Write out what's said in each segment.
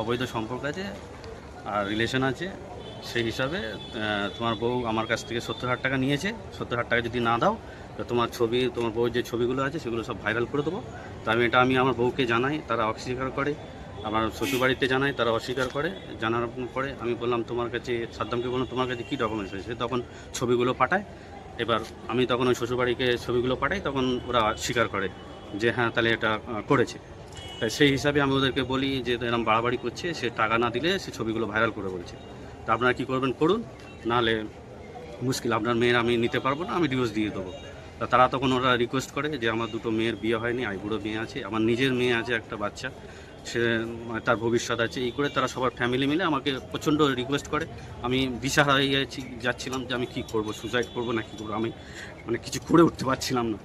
অবৈধ সম্পর্ক আছে আর রিলেশন আছে, সেই হিসাবে তোমার বউ আমার কাছ থেকে সত্তর হাজার টাকা নিয়েছে। সত্তর হাজার টাকা যদি না দাও, তো তোমার ছবি, তোমার বউর যে ছবিগুলো আছে, সেগুলো সব ভাইরাল করে দেবো। তো আমি এটা, আমি আমার বউকে জানাই, তারা অস্বীকার করে। আমার শ্বশুরবাড়িতে জানাই, তারা অস্বীকার করে। জানার পরে আমি বললাম, তোমার কাছে, সাদ্দামকে বললাম, তোমার কাছে কী ডকুমেন্টস হয়েছে তখন ছবিগুলো পাঠায়। এবার আমি তখন ওই শ্বশুরবাড়িকে ছবিগুলো পাঠাই, তখন ওরা স্বীকার করে যে হ্যাঁ তাহলে এটা করেছে। তাই সেই হিসাবে আমি ওদেরকে বলি যে এরকম বাড়াবাড়ি করছে, সে টাকা না দিলে সে ছবিগুলো ভাইরাল করে বলছে। তা আপনারা কী করবেন, করুন, নাহলে মুশকিল, আপনার মেয়ের আমি নিতে পারব না, আমি ডিভোর্স দিয়ে দেবো। তা তারা তখন ওরা রিকোয়েস্ট করে যে আমার দুটো মেয়ের বিয়ে হয়নি আইবুড়ো মেয়ে আছে, আমার নিজের মেয়ে আছে, একটা বাচ্চা, সে মানে তার ভবিষ্যৎ আছে, এই করে তারা সবার ফ্যামিলি মিলে আমাকে প্রচণ্ড রিকোয়েস্ট করে। আমি দিশাহারা হয়ে যাচ্ছি, যাচ্ছিলাম যে আমি কী করব সুসাইড করব না কী করব, আমি মানে কিছু করে উঠতে পারছিলাম না।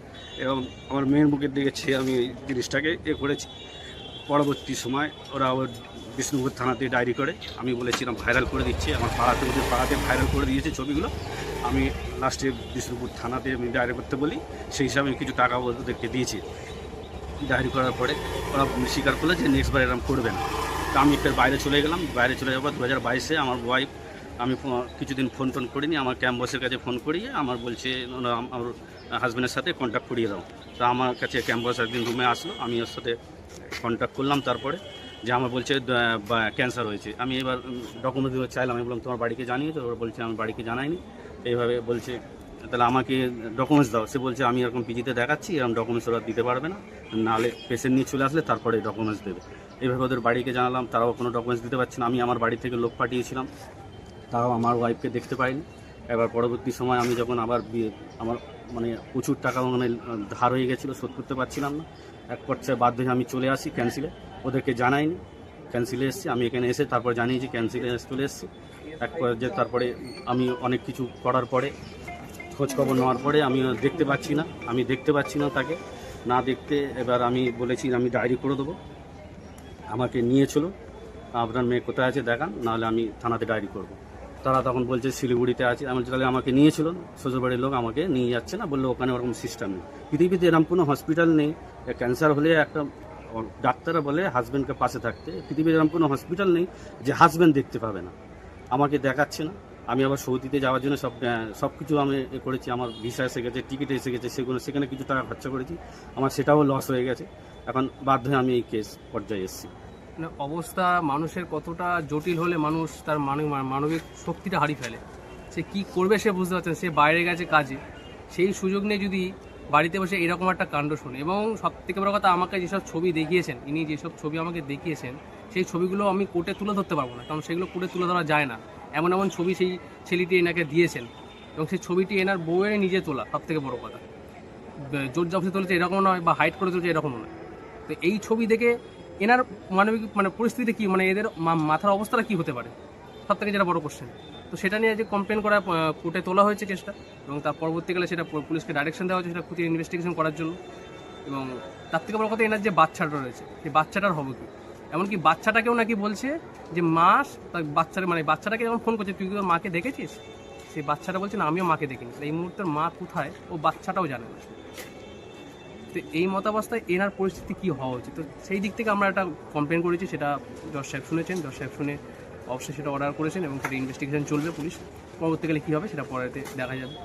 এবং আমার মেয়ের মুখের দিকে ছেয়ে আমি এই জিনিসটাকে এ করেছি। পরবর্তী সময় ওরা ওর বিষ্ণুপুর থানাতে ডায়েরি করে। আমি বলেছিলাম ভাইরাল করে দিচ্ছি, আমার পাড়াতে ওদের পাড়াতে ভাইরাল করে দিয়েছে ছবিগুলো। আমি লাস্টে বিষ্ণুপুর থানাতে আমি ডায়েরি করতে বলি, সেই হিসাবে আমি কিছু টাকা ওদেরকে দিয়েছি। ডায়েরি করার পরে ওরা স্বীকার করল যে, নেক্সট বার এরকম করবে না। তা আমি ফের বাইরে চলে গেলাম। বাইরে চলে যাওয়ার পর দু হাজার বাইশে আমার ওয়াইফ আমি কিছুদিন ফোন টোন করিনি, আমার ক্যাম্প বসের কাছে ফোন করিয়ে আমার বলছে আমার হাজব্যান্ডের সাথে কন্ট্যাক্ট করিয়ে দাও। তা আমার কাছে ক্যাম্প বস একদিন রুমে আসলো, আমি ওর সাথে কন্ট্যাক্ট করলাম তারপরে যে আমার বলছে ক্যান্সার হয়েছে। আমি এবার ডকুমেন্ট চাইলাম, আমি বললাম, তোমার বাড়িকে জানিয়ে তো ওরা বলছে আমি বাড়িকে জানাইনি এইভাবে বলছে, তাহলে আমাকে ডকুমেন্টস দাও। সে বলছে, আমি এরকম পিজিতে দেখাচ্ছি, এরকম ডকুমেন্টস ওরা দিতে পারবে না। নাহলে পেশেন্ট নিয়ে চলে আসলে তারপরে ডকুমেন্টস দেবে। এইভাবে ওদের বাড়িকে জানালাম, তারাও কোনো ডকুমেন্টস দিতে পারছে না। আমি আমার বাড়ি থেকে লোক পাঠিয়েছিলাম। তাও আমার ওয়াইফকে দেখতে পাইনি। এবার পরবর্তী সময় আমি যখন আবার বিয়ে, আমার মানে প্রচুর টাকা মানে ধার হয়ে গেছিল, শোধ করতে পারছিলাম না। এক পর্যায়ে বাধ্য হয়ে আমি চলে আসি ক্যান্সেলে ওদেরকে জানাইনি। ক্যান্সেলে এসেছি। আমি এখানে এসে তারপর জানিয়েছি ক্যান্সেলে চলে এসেছি। এক পর্যায়ে তারপরে আমি অনেক কিছু করার পরে, খোঁজখবর নেওয়ার পরে আমি দেখতে পাচ্ছি না। আমি দেখতে পাচ্ছি না তাকে। না দেখতে এবার আমি বলেছি, আমি ডায়েরি করে দেবো। আমাকে নিয়ে চলো আপনার মেয়ে কোথায় আছে দেখান, নাহলে আমি থানাতে ডায়েরি করব। তারা তখন বলছে, শিলিগুড়িতে আছে। আমি তাহলে আমাকে নিয়েছিল। শ্বশুরবাড়ির লোক আমাকে নিয়ে যাচ্ছে না। বলল, ওখানে ওরকম সিস্টেম নেই। পৃথিবীতে এরকম কোনো হসপিটাল নেই। ক্যান্সার হলে একটা ডাক্তাররা বলে হাজব্যান্ডকে পাশে থাকতে। পৃথিবীর এরকম কোনো হসপিটাল নেই যে হাজব্যান্ড দেখতে পাবে না। আমাকে দেখাচ্ছে না। আমি আবার সৌদিতে যাওয়ার জন্য সব সব কিছু আমি এ করেছি। আমার ভিসা এসে গেছে টিকিট এসে গেছে, সেগুলো, সেখানে কিছু টাকা খরচা করেছি। আমার সেটাও লস হয়ে গেছে। এখন বাধ্য হয়ে আমি এই কেস পর্যায়ে এসেছি। অবস্থা মানুষের কতটা জটিল হলে মানুষ তার মানব মানবিক শক্তিটা হারিয়ে ফেলে। সে কি করবে সে বুঝতে পারছে না। সে বাইরে গেছে কাজে। সেই সুযোগ নিয়ে যদি বাড়িতে বসে এরকম একটা কাণ্ড শোনে, এবং সব থেকে বড় কথা, আমাকে যেসব ছবি দেখিয়েছেন, ইনি যেসব ছবি আমাকে দেখিয়েছেন, সেই ছবিগুলো আমি কোর্টে তুলে ধরতে পারব না, কারণ সেগুলো কোর্টে তুলে ধরা যায় না। এমন এমন ছবি সেই ছেলেটি এনাকে দিয়েছেন, এবং সেই ছবিটি এনার বউয়ের নিজে তোলা সব থেকে বড় কথা। জোর জবসে তুলেছে এরকম নয়, বা হাইট করে তুলেছে এরকম নয়। তো এই ছবি দেখে এনার মানবিক মানে পরিস্থিতি কি মানে এদের মা- মাথার অবস্থাটা কি হতে পারে? সব থেকে যেটা বড় কোশ্চেন তো সেটা নিয়ে যে কমপ্লেন করা কোর্টে তোলা হয়েছে কেসটা এবং তার পরবর্তীকালে সেটা পুলিশকে ডাইরেকশন দেওয়া হয়েছে সেটা খুঁটিয়ে ইনভেস্টিগেশন করার জন্য। এবং তার থেকে বড় কথা এনার যে বাচ্চাটা রয়েছে, সেই বাচ্চাটার হবে কি? এমনকি বাচ্চাটাকেও নাকি বলছে যে মাস তার বাচ্চার মানে বাচ্চাটাকে যখন ফোন করছে, তুই কি মাকে দেখেছিস? সেই বাচ্চাটা বলছে, না, আমিও মাকে দেখিনি। এই মুহূর্তের মা কোথায়? ও বাচ্চাটাও জানে না। তো এই মতাবস্থায় এনার পরিস্থিতি কি হওয়া উচিত? তো সেই দিক থেকে আমরা একটা কমপ্লেন করেছি, সেটা জজ সাহেব শুনেছেন। জজ সাহেব শুনে অবশ্যই সেটা অর্ডার করেছেন এবং সেটা ইনভেস্টিগেশন চলবে পুলিশ। পরবর্তীকালে কী হবে সেটা পরেতে দেখা যাবে।